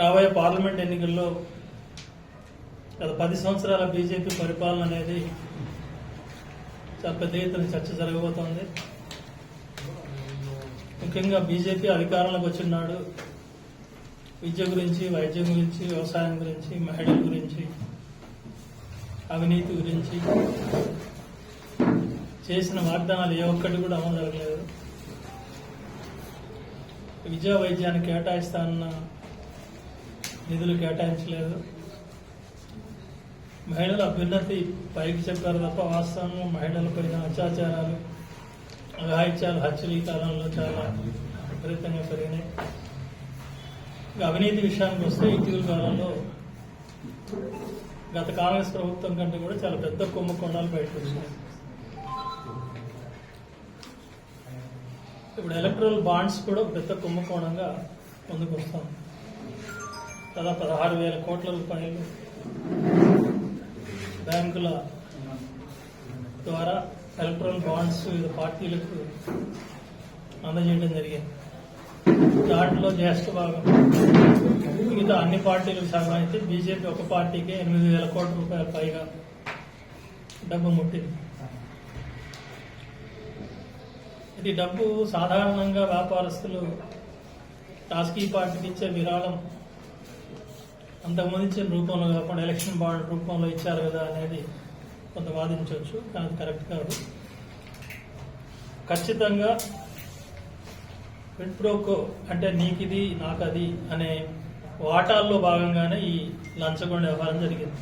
రాబోయే పార్లమెంట్ ఎన్నికల్లో గత పది సంవత్సరాల బీజేపీ పరిపాలన అనేది చాలా పెద్ద ఎత్తున చర్చ జరగబోతోంది. ముఖ్యంగా బీజేపీ అధికారంలోకి వచ్చినాడు విద్య గురించి వైద్యం గురించి వ్యవసాయం గురించి మహిళల గురించి అవినీతి గురించి చేసిన వాగ్దానాలు ఏ ఒక్కటి కూడా అమలు జరగలేదు. విద్యా వైద్యాన్ని కేటాయిస్తానన్న నిధులు కేటాయించలేదు. మహిళల అభ్యున్నతి పైకి చెప్పారు తప్ప వాస్తవంగా మహిళలపైన అత్యాచారాలు అఘాయిత్యాలు హత్యలు ఈ కాలంలో చాలా విపరీతంగా పెరిగినాయి. ఇక అవినీతి విషయానికి వస్తే ఇటీవల కాలంలో గత కాంగ్రెస్ ప్రభుత్వం కంటే కూడా చాలా పెద్ద కుంభకోణాలు బయటకు వచ్చినాయి. ఇప్పుడు ఎలక్ట్రల్ బాండ్స్ కూడా పెద్ద కుంభకోణంగా ముందుకు వస్తాం. దాదాపు పదహారు వేల కోట్ల రూపాయలు బ్యాంకుల ద్వారా ఎలక్ట్రల్ బాండ్స్ వివిధ పార్టీలకు అందజేయడం జరిగింది. దాంట్లో జ్యేష్ఠ భాగం మిగతా అన్ని పార్టీలకు సగం అయితే బీజేపీ ఒక పార్టీకే ఎనిమిది వేల కోట్ల రూపాయల పైగా డబ్బు ముట్టింది. ఇది డబ్బు సాధారణంగా వ్యాపారస్తులు రాజకీయ పార్టీకి ఇచ్చే విరాళం అంతకుముందు ఇచ్చిన రూపంలో కాకుండా ఎలక్షన్ బాండ్ రూపంలో ఇచ్చారు కదా అనేది కొంత వాదించవచ్చు కానీ అది కరెక్ట్ కాదు. ఖచ్చితంగా విప్రోకో అంటే నీకిది నాకది అనే వాటాల్లో భాగంగానే ఈ లంచగొండ వ్యవహారం జరిగింది.